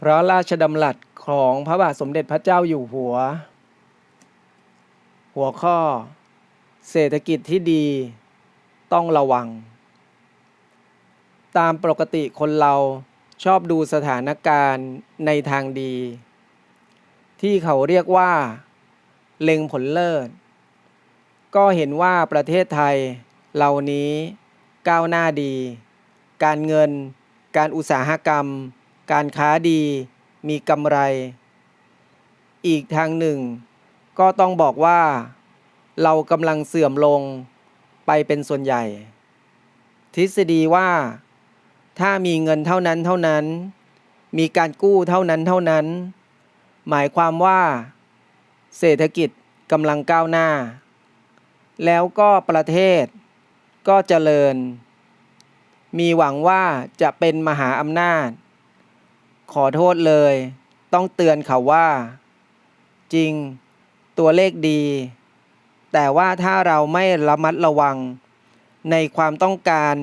พระราชดำรัสของพระบาทสมเด็จพระเจ้าอยู่หัว หัวข้อ เศรษฐกิจที่ดีต้องระวัง ตามปกติคนเราชอบดูสถานการณ์ในทางดี ที่เขาเรียกว่า เล็งผลเลิศ ก็เห็นว่าประเทศไทยเหล่านี้ก้าวหน้าดี การเงิน การอุตสาหกรรม การค้าดีมีกำไร อีกทางหนึ่ง ก็ต้องบอกว่า เรากำลังเสื่อมลงไปเป็นส่วนใหญ่ ทฤษฎีว่า ถ้ามีเงินเท่านั้นเท่านั้น มีการกู้เท่านั้นเท่านั้น หมายความว่า เศรษฐกิจกำลังก้าวหน้า แล้วก็ประเทศก็เจริญ มีหวังว่าจะเป็นมหาอำนาจ ขอโทษเลย ต้องเตือนเขาว่า จริง ตัวเลขดี แต่ว่าถ้าเราไม่ระมัดระวัง ในความต้องการ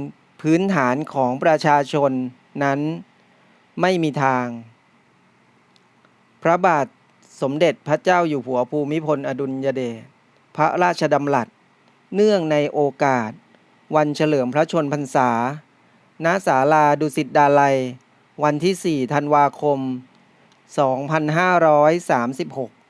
พื้นฐานของประชาชนนั้น ไม่มีทาง พระบาทสมเด็จพระเจ้าอยู่หัวภูมิพลอดุลยเดชพระราชดำรัส เนื่องในโอกาส วันเฉลิมพระชนพรรษา ณ ศาลาดุสิตดาลัย วันที่ 4 ธันวาคม 2536